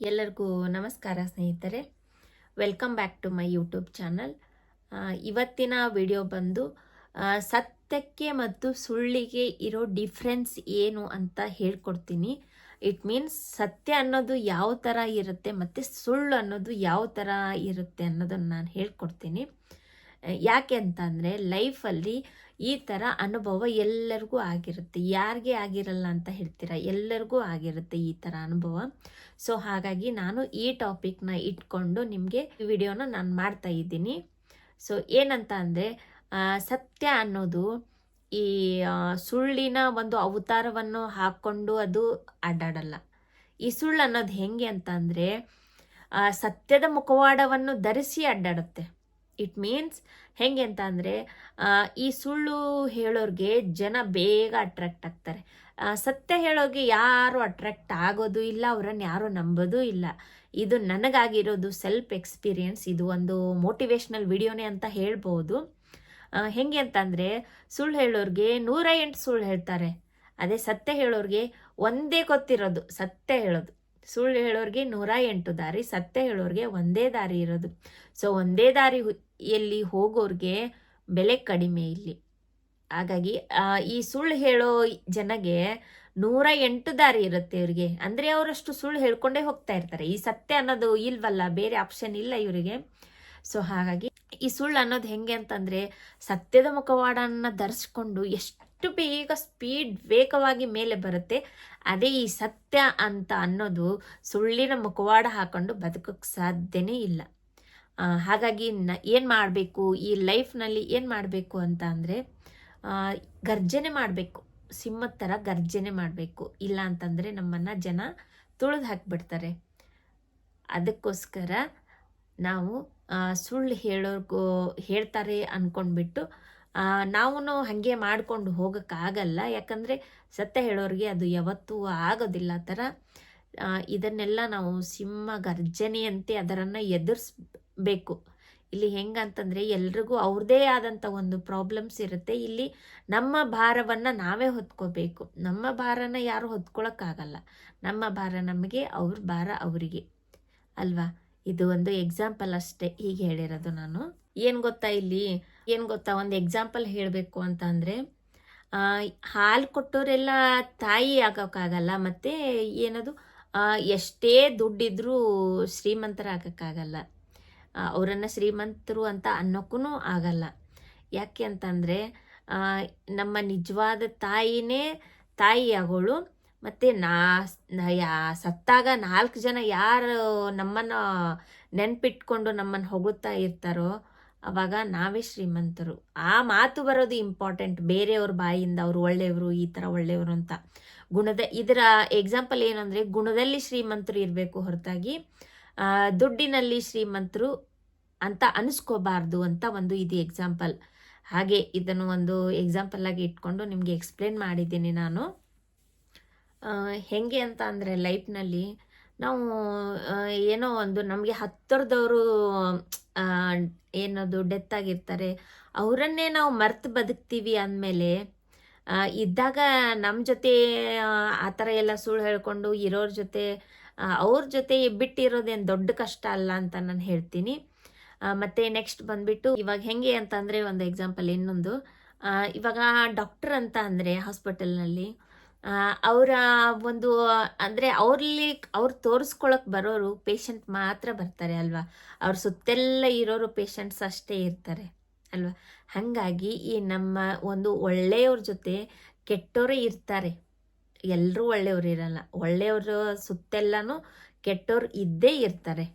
ಎಲ್ಲರಿಗೂ ನಮಸ್ಕಾರ ಸ್ನೇಹಿತರೆ. Welcome back to my YouTube channel ಇವತ್ತಿನ ವಿಡಿಯೋ ಬಂದು ಸತ್ಯಕ್ಕೆ ಮತ್ತು ಸುಳ್ಳಿಗೆ ಇರೋ ಡಿಫ್ರೆನ್ಸ್ ಏನು ಅಂತ ಹೇಳ್ಕೊಡ್ತೀನಿ. ಇಟ್ ಮೀನ್ಸ್ ಸತ್ಯ ಅನ್ನೋದು ಯಾವ ಥರ ಇರುತ್ತೆ ಮತ್ತು ಸುಳ್ಳು ಅನ್ನೋದು ಯಾವ ಥರ ಇರುತ್ತೆ ಅನ್ನೋದನ್ನು ನಾನು ಹೇಳ್ಕೊಡ್ತೀನಿ. ಯಾಕೆ ಅಂತಂದರೆ ಲೈಫಲ್ಲಿ ಈ ಥರ ಅನುಭವ ಎಲ್ಲರಿಗೂ ಆಗಿರುತ್ತೆ. ಯಾರಿಗೆ ಆಗಿರಲ್ಲ ಅಂತ ಹೇಳ್ತೀರಾ? ಎಲ್ಲರಿಗೂ ಆಗಿರುತ್ತೆ ಈ ಥರ ಅನುಭವ. ಸೊ ಹಾಗಾಗಿ ನಾನು ಈ ಟಾಪಿಕ್ನ ಇಟ್ಕೊಂಡು ನಿಮಗೆ ವಿಡಿಯೋನ ನಾನು ಮಾಡ್ತಾ ಇದ್ದೀನಿ. ಸೊ ಏನಂತ ಅಂದರೆ ಸತ್ಯ ಅನ್ನೋದು ಈ ಸುಳ್ಳಿನ ಒಂದು ಅವತಾರವನ್ನು ಹಾಕ್ಕೊಂಡು ಅದು ಅಡ್ಡಾಡಲ್ಲ. ಈ ಸುಳ್ಳು ಅನ್ನೋದು ಹೆಂಗೆ ಅಂತ ಅಂದರೆ ಸತ್ಯದ ಮುಖವಾಡವನ್ನು ಧರಿಸಿ ಅಡ್ಡಾಡುತ್ತೆ. ಇಟ್ ಮೀನ್ಸ್ ಹೆಂಗೆ ಅಂತ ಅಂದರೆ ಈ ಸುಳ್ಳು ಹೇಳೋರಿಗೆ ಜನ ಬೇಗ ಅಟ್ರಾಕ್ಟ್ ಆಗ್ತಾರೆ. ಸತ್ಯ ಹೇಳೋರಿಗೆ ಯಾರು ಅಟ್ರಾಕ್ಟ್ ಆಗೋದು ಇಲ್ಲ, ಅವರನ್ನು ಯಾರು ನಂಬೋದು ಇಲ್ಲ. ಇದು ನನಗಾಗಿರೋದು ಸೆಲ್ಫ್ ಎಕ್ಸ್ಪೀರಿಯನ್ಸ್ ಇದು ಒಂದು ಮೋಟಿವೇಶ್ನಲ್ ವಿಡಿಯೋನೇ ಅಂತ ಹೇಳ್ಬೋದು. ಹೆಂಗೆ ಅಂತಂದರೆ, ಸುಳ್ಳು ಹೇಳೋರಿಗೆ ನೂರ ಎಂಟು ಸುಳ್ಳು ಹೇಳ್ತಾರೆ. ಅದೇ ಸತ್ಯ ಹೇಳೋರಿಗೆ ಒಂದೇ ಗೊತ್ತಿರೋದು, ಸತ್ಯ ಹೇಳೋದು. ಸುಳ್ಳು ಹೇಳೋರಿಗೆ ನೂರ ಎಂಟು ದಾರಿ, ಸತ್ಯ ಹೇಳೋರಿಗೆ ಒಂದೇ ದಾರಿ ಇರೋದು. ಸೊ ಒಂದೇ ದಾರಿ ಎಲ್ಲಿ ಹೋಗೋರಿಗೆ ಬೆಲೆ ಕಡಿಮೆ ಇಲ್ಲಿ. ಹಾಗಾಗಿ ಈ ಸುಳ್ಳು ಹೇಳೋ ಜನಗೆ ನೂರ ಎಂಟು ದಾರಿ ಇರುತ್ತೆ ಇವರಿಗೆ. ಅಂದರೆ ಅವರಷ್ಟು ಸುಳ್ಳು ಹೇಳ್ಕೊಂಡೇ ಹೋಗ್ತಾ ಇರ್ತಾರೆ. ಈ ಸತ್ಯ ಅನ್ನೋದು ಇಲ್ವಲ್ಲ, ಬೇರೆ ಆಪ್ಷನ್ ಇಲ್ಲ ಇವರಿಗೆ. ಸೊ ಹಾಗಾಗಿ ಈ ಸುಳ್ಳು ಅನ್ನೋದು ಹೆಂಗೆ ಅಂತಂದರೆ ಸತ್ಯದ ಮುಖವಾಡನ್ನು ಧರಿಸ್ಕೊಂಡು ಎಷ್ಟು ಬೇಗ ಸ್ಪೀಡ್ ವೇಗವಾಗಿ ಮೇಲೆ ಬರುತ್ತೆ, ಅದೇ ಈ ಸತ್ಯ ಅಂತ ಅನ್ನೋದು ಸುಳ್ಳಿನ ಮುಖವಾಡ ಹಾಕೊಂಡು ಬದುಕೋಕ್ಕೆ ಸಾಧ್ಯನೇ ಇಲ್ಲ. ಹಾಗಾಗಿ ನ, ಏನು ಮಾಡಬೇಕು, ಈ ಲೈಫ್ನಲ್ಲಿ ಏನು ಮಾಡಬೇಕು ಅಂತ ಅಂದರೆ ಗರ್ಜನೆ ಮಾಡಬೇಕು. ಸಿಂಹದ ಥರ ಗರ್ಜನೆ ಮಾಡಬೇಕು. ಇಲ್ಲ ಅಂತಂದರೆ ನಮ್ಮನ್ನು ಜನ ತುಳಿದು ಹಾಕಿಬಿಡ್ತಾರೆ. ಅದಕ್ಕೋಸ್ಕರ ನಾವು ಸುಳ್ಳು ಹೇಳೋರ್ಗು, ಹೇಳ್ತಾರೆ ಅಂದ್ಕೊಂಡ್ಬಿಟ್ಟು ನಾವು ಹಾಗೆ ಮಾಡ್ಕೊಂಡು ಹೋಗೋಕ್ಕಾಗಲ್ಲ. ಯಾಕಂದರೆ ಸತ್ಯ ಹೇಳೋರಿಗೆ ಅದು ಯಾವತ್ತೂ ಆಗೋದಿಲ್ಲ ಥರ. ಇದನ್ನೆಲ್ಲ ನಾವು ಸಿಂಹ ಗರ್ಜನೆಯಂತೆ ಅದರನ್ನು ಎದುರಿಸ್ಬೇಕು. ಇಲ್ಲಿ ಹೆಂಗಂತಂದರೆ ಎಲ್ರಿಗೂ ಅವ್ರದ್ದೇ ಆದಂಥ ಒಂದು ಪ್ರಾಬ್ಲಮ್ಸ್ ಇರುತ್ತೆ. ಇಲ್ಲಿ ನಮ್ಮ ಭಾರವನ್ನು ನಾವೇ ಹೊತ್ಕೋಬೇಕು. ನಮ್ಮ ಭಾರನ ಯಾರು ಹೊತ್ಕೊಳ್ಳೋಕ್ಕಾಗಲ್ಲ ನಮ್ಮ ಭಾರ ನಮಗೆ, ಅವ್ರ ಭಾರ ಅವರಿಗೆ. ಅಲ್ವಾ? ಇದು ಒಂದು ಎಕ್ಸಾಂಪಲ್ ಅಷ್ಟೇ. ಹೀಗೆ ಹೇಳಿರೋದು ನಾನು. ಏನು ಗೊತ್ತಾ ಇಲ್ಲಿ? ಏನು ಗೊತ್ತಾ? ಒಂದು ಎಕ್ಸಾಂಪಲ್ ಹೇಳಬೇಕು ಅಂತ ಅಂದರೆ ಹಾಲು ಕೊಟ್ಟೋರೆಲ್ಲ ತಾಯಿ ಆಗೋಕ್ಕಾಗಲ್ಲ, ಮತ್ತು ಏನದು? ಎಷ್ಟೇ ದುಡ್ಡಿದ್ರೂ ಶ್ರೀಮಂತರಾಗೋಕ್ಕಾಗಲ್ಲ. ಅವರನ್ನು ಶ್ರೀಮಂತರು ಅಂತ ಅನ್ನೋಕ್ಕೂ ಆಗಲ್ಲ. ಯಾಕೆ ಅಂತಂದರೆ ನಮ್ಮ ನಿಜವಾದ ತಾಯಿನೇ ತಾಯಿ ಆಗೋಳು ಮತ್ತು ನಾ, ಯಾ- ಸತ್ತಾಗ ನಾಲ್ಕು ಜನ ಯಾರು ನಮ್ಮನ್ನು ನೆನಪಿಟ್ಕೊಂಡು ನಮ್ಮನ್ನು ಹೊಗಳ್ತಾ ಇರ್ತಾರೋ ಅವಾಗ ನಾವೇ ಶ್ರೀಮಂತರು. ಆ ಮಾತು ಬರೋದು ಇಂಪಾರ್ಟೆಂಟ್ ಬೇರೆಯವ್ರ ಬಾಯಿಂದ ಅವರು ಒಳ್ಳೆಯವರು, ಈ ಥರ ಒಳ್ಳೆಯವರು ಅಂತ. ಗುಣದ, ಇದರ ಎಕ್ಸಾಂಪಲ್ ಏನಂದರೆ ಗುಣದಲ್ಲಿ ಶ್ರೀಮಂತರು ಇರಬೇಕು ಹೊರತಾಗಿ ದುಡ್ಡಿನಲ್ಲಿ ಶ್ರೀಮಂತರು ಅಂತ ಅನಿಸ್ಕೋಬಾರ್ದು ಅಂತ ಒಂದು ಇದು ಎಕ್ಸಾಂಪಲ್ ಹಾಗೆ ಇದನ್ನು ಒಂದು ಎಕ್ಸಾಂಪಲ್ ಆಗಿ ಇಟ್ಕೊಂಡು ನಿಮಗೆ ಎಕ್ಸ್ಪ್ಲೇನ್ ಮಾಡಿದ್ದೀನಿ ನಾನು. ಹೇಗೆ ಹೆಂಗೆ ಅಂತ ಅಂದರೆ ಲೈಫ್ನಲ್ಲಿ ನಾವು ಏನೋ ಒಂದು ನಮಗೆ ಹತ್ತಿರದವರು ಏನದು ಡೆತ್ ಆಗಿರ್ತಾರೆ ಅವರನ್ನೇ ನಾವು ಮರ್ತು ಬದುಕ್ತೀವಿ ಅಂದಮೇಲೆ ಇದ್ದಾಗ ನಮ್ಮ ಜೊತೆ ಆ, ಥರ ಎಲ್ಲ ಸುಳ್ಳು ಹೇಳ್ಕೊಂಡು ಇರೋರ ಜೊತೆ ಅವ್ರ ಜೊತೆ ಬಿಟ್ಟಿರೋದೇನು ದೊಡ್ಡ ಕಷ್ಟ ಅಲ್ಲ ಅಂತ ನಾನು ಹೇಳ್ತೀನಿ. ಮತ್ತೆ ನೆಕ್ಸ್ಟ್ ಬಂದುಬಿಟ್ಟು ಇವಾಗ ಹೆಂಗೆ ಅಂತಂದರೆ ಒಂದು ಎಕ್ಸಾಂಪಲ್ ಇನ್ನೊಂದು. ಇವಾಗ ಡಾಕ್ಟರ್ ಅಂತ ಅಂದರೆ ಹಾಸ್ಪಿಟಲ್ನಲ್ಲಿ ಅವರ ಒಂದು, ಅಂದರೆ ಅವ್ರಲ್ಲಿ ಅವ್ರು ತೋರಿಸ್ಕೊಳಕ್ಕೆ ಬರೋರು ಪೇಷಂಟ್ ಮಾತ್ರ ಬರ್ತಾರೆ ಅಲ್ವಾ? ಅವ್ರ ಸುತ್ತೆಲ್ಲ ಇರೋರು ಪೇಷಂಟ್ಸ್ ಅಷ್ಟೇ ಇರ್ತಾರೆ ಅಲ್ವಾ? ಹಾಗಾಗಿ ಈ ನಮ್ಮ ಒಂದು ಒಳ್ಳೆಯವ್ರ ಜೊತೆ ಕೆಟ್ಟೋರೇ ಇರ್ತಾರೆ. ಎಲ್ಲರೂ ಒಳ್ಳೆಯವ್ರು ಇರಲ್ಲ. ಒಳ್ಳೆಯವ್ರ ಸುತ್ತೆಲ್ಲನೂ ಕೆಟ್ಟವ್ರು ಇದ್ದೇ ಇರ್ತಾರೆ.